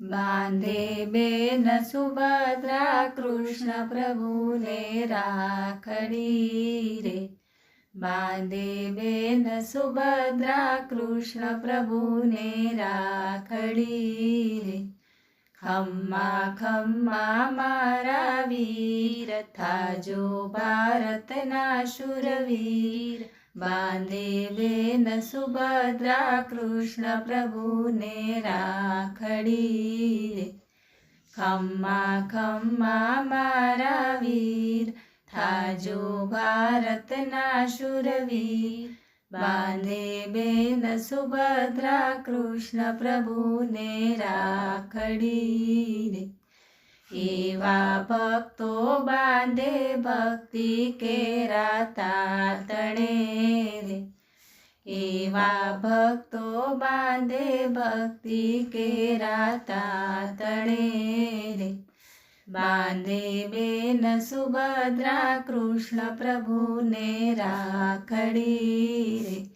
બાંધે બેન સુભદ્રા કૃષ્ણ પ્રભુને રાખડી રે બાંધે બેન સુભદ્રા કૃષ્ણ પ્રભુને રાખડી રે ખમ્મા ખમ્મા મારા વીર થાજો ભારતના શુરવીર બાંધે બેન સુભદ્રા કૃષ્ણ પ્રભુને રાખડી રે ખમ્મા ખમ્મા મારા વીર, થાજો ભારતના શુરવીર. બાંધે બેન સુભદ્રા કૃષ્ણ પ્રભુને રાખડી રે એવા ભક્તો બાંધે ભક્તિ કેરા તાતણે રે એવા ભક્તો બાંધે ભક્તિ કેરા તાતણે રે બાંધે બેન સુભદ્રા કૃષ્ણ પ્રભુને રાખડી રે